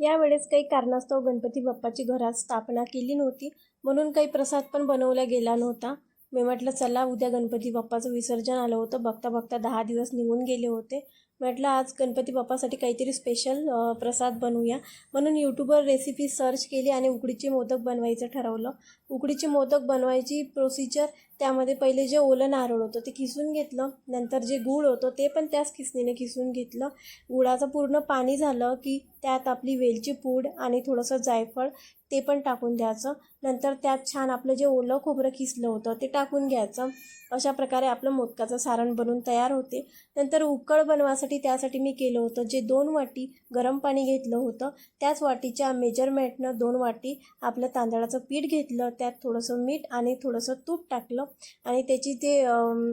यावेळेस काही कारणास्तव गणपती बाप्पाची घरात स्थापना केली नव्हती. म्हणून काही प्रसाद पण बनवला गेला नव्हता. मी म्हटलं चला उद्या गणपती बाप्पाचं विसर्जन आलं होतं. बघता बघता दहा दिवस निघून गेले होते. म्हटलं आज गणपती बाप्पासाठी काहीतरी स्पेशल प्रसाद बनवूया. म्हणून यूट्यूबवर रेसिपी सर्च केली आणि उकडीचे मोदक बनवायचं ठरवलं. उकडीचे मोदक बनवायची प्रोसिजर त्यामध्ये पहिले जे ओलं नारळ होतं ते किसून घेतलं नंतर जे गूळ होतं ते पण त्याच किसणीने किसून घेतलं. गुळाचं पूर्ण पाणी झालं की त्यात आपली वेलची पूड आणि थोडंसं जायफळ ते पण टाकून द्यायचं. नंतर त्यात छान आपलं जे ओलं खोबरं किसलं होतं ते टाकून घ्यायचं. अशा प्रकारे आपलं मोदकाचं सारण बनून तयार होते. नंतर उकळ बनवासाठी त्यासाठी मी केलं होतं जे दोन वाटी गरम पाणी घेतलं होतं. त्याच वाटीच्या मेजरमेंटनं दोन वाटी आपलं तांदळाचं पीठ घेतलं. त्यात थोडंसं मीठ आणि थोडंसं तूप टाकलं. आणि त्याची ते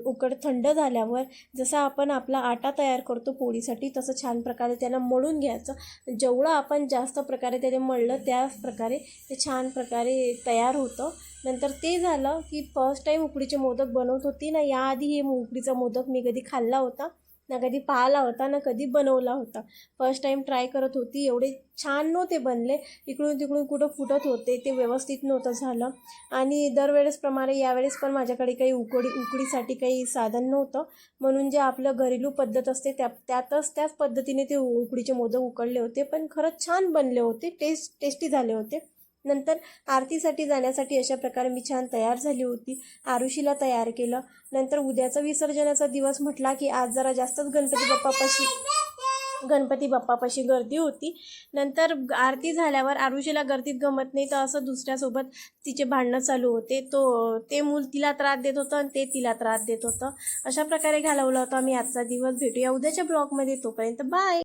उकड थंड झाल्यावर जसा आपण आपला आटा तयार करतो पोळीसाठी तसं छान प्रकारे त्याला मळून घ्यायचं. जेवढं आपण जास्त प्रकारे त्याने मळलं त्याच प्रकारे ते छान प्रकारे तयार होतं. नंतर ते झालं की फर्स्ट टाईम उकडीचे मोदक बनवत होती ना याआधी हे उकडीचा मोदक मी कधी खाल्ला होता. ना कधी पाहिला होता ना कधी बनवला होता. फर्स्ट टाईम ट्राय करत होती एवढे छान नव्हते बनले. इकडून तिकडून कुठं फुटत होते ते व्यवस्थित नव्हतं झालं. आणि दरवेळेसप्रमाणे यावेळेस पण माझ्याकडे काही उकडी उकडीसाठी काही साधन नव्हतं. म्हणून जे आपलं घरेलू पद्धत असते त्या त्यातच त्याच पद्धतीने ते उकडीचे मोदक उकडले होते. पण खरंच छान बनले होते टेस्ट टेस्टी झाले होते. नंतर आरतीसाठी जाण्यासाठी अशा प्रकारे मी छान तयार झाली होती. आरुषीला तयार केलं. नंतर उद्याचा विसर्जनाचा दिवस म्हटला की आज जरा जास्तच गणपती बाप्पापाशी गणपती बाप्पापाशी गर्दी होती. नंतर आरती झाल्यावर आरुषीला गर्दीत गमत नाही तर असं दुसऱ्यासोबत तिचे भांडणं चालू होते. तो ते मूल तिला त्रास देत होतं आणि ते तिला त्रास देत होतं. अशा प्रकारे घालवला होता. आम्ही आजचा दिवस भेटूया. उद्याच्या ब्लॉगमध्ये तोपर्यंत बाय!